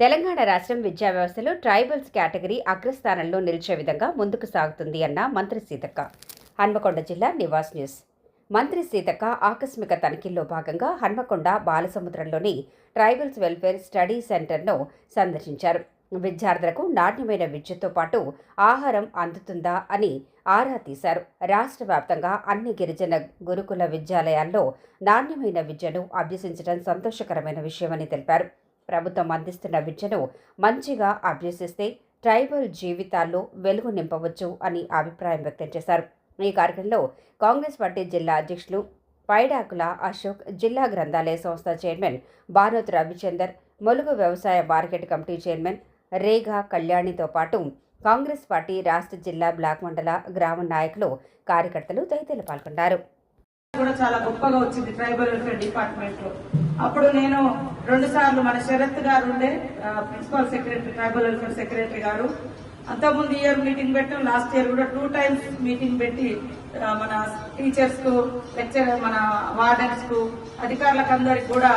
తెలంగాణ రాష్ట్రం విద్యా వ్యవస్థలో ట్రైబల్స్ కేటగిరీ అగ్రస్థానంలో నిలిచే విధంగా ముందుకు సాగుతుంది అన్న మంత్రి సీతక్క. హన్మకొండ జిల్లా నివాస్ న్యూస్. మంత్రి సీతక్క ఆకస్మిక తనిఖీల్లో భాగంగా హన్మకొండ బాలసముద్రంలోని ట్రైబల్స్ వెల్ఫేర్ స్టడీ సెంటర్ను సందర్శించారు. విద్యార్థులకు నాణ్యమైన విద్యతో పాటు ఆహారం అందుతుందా అని ఆరా తీశారు. రాష్ట్ర వ్యాప్తంగా అన్ని గిరిజన గురుకుల విద్యాలయాల్లో నాణ్యమైన విద్యను అభ్యసించడం సంతోషకరమైన విషయమని తెలిపారు. ప్రభుత్వం అందిస్తున్న విద్యను మంచిగా అభ్యసిస్తే ట్రైబల్ జీవితాల్లో వెలుగు నింపవచ్చు అని అభిప్రాయం వ్యక్తం చేశారు. ఈ కార్యక్రమంలో కాంగ్రెస్ పార్టీ జిల్లా అధ్యక్షులు పైడాకుల అశోక్ జిల్లా గ్రంథాలయ సంస్థ చైర్మన్ భానోత్ రవిచందర్ ములుగు వ్యవసాయ మార్కెట్ కమిటీ చైర్మన్ రేగా కళ్యాణితో పాటు కాంగ్రెస్ పార్టీ రాష్ట్ర జిల్లా బ్లాక్ మండల గ్రామ నాయకులు కార్యకర్తలు తదితరులు పాల్గొన్నారు. కూడా చాలా గొప్పగా వచ్చింది ట్రైబల్ వెల్ఫేర్ డిపార్ట్మెంట్లో. అప్పుడు నేను రెండు సార్లు మన శరత్ గారు ఉండే principal secretary tribal welfare secretary గారు. అంతకుముందు ఇయర్ మీటింగ్ పెట్టాం లాస్ట్ ఇయర్ కూడా టూ టైమ్స్ మీటింగ్ పెట్టి మన టీచర్స్కు లెక్చర్ మన వార్డెన్స్కు అధికారులకు అందరికి కూడా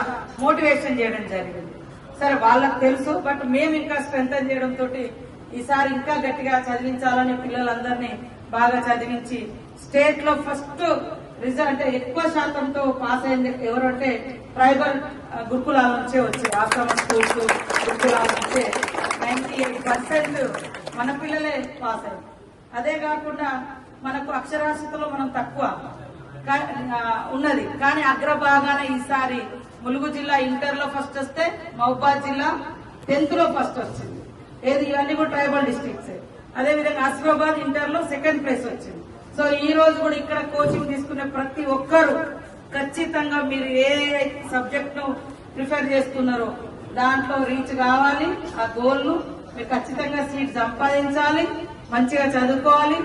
మోటివేషన్ చేయడం జరిగింది. సరే వాళ్ళకు తెలుసు బట్ మేము ఇంకా స్ట్రెంగ్ చేయడం తోటి ఈసారి ఇంకా గట్టిగా చదివించాలని పిల్లలందరినీ బాగా చదివించి స్టేట్లో ఫస్ట్ రిజల్ట్ అంటే ఎక్కువ శాతంతో పాస్ అయింది ఎవరంటే ట్రైబల్ గురుకులాల నుంచే వచ్చాయి ఆశ్రమ స్కూల్స్ గురుకులాల నుంచే నైన్టీ ఎయిట్ పర్సెంట్ మన పిల్లలే పాస్ అయ్యారు. అదే కాకుండా మనకు అక్షరాస్యతలో మనం తక్కువ కా- ఉన్నది. కానీ అగ్రభాగాన ఈసారి ములుగు జిల్లా ఇంటర్లో ఫస్ట్ వస్తే మహబాద్ జిల్లా టెన్త్లో ఫస్ట్ వచ్చింది. ఏది ఇవన్నీ కూడా ట్రైబల్ డిస్ట్రిక్ట్స్ అదే విధంగా ఇంటర్లో సెకండ్ ప్లేస్ వచ్చింది. సో ఈ రోజు కూడా ఇక్కడ కోచింగ్ తీసుకునే ప్రతి ఒక్కరు ఖచ్చితంగా మీరు ఏ సబ్జెక్ట్ను ప్రిఫర్ చేస్తున్నారో దాంట్లో రీచ్ కావాలి. ఆ గోల్ను మీరు ఖచ్చితంగా సీట్ సంపాదించాలి. మంచిగా చదువుకోవాలి.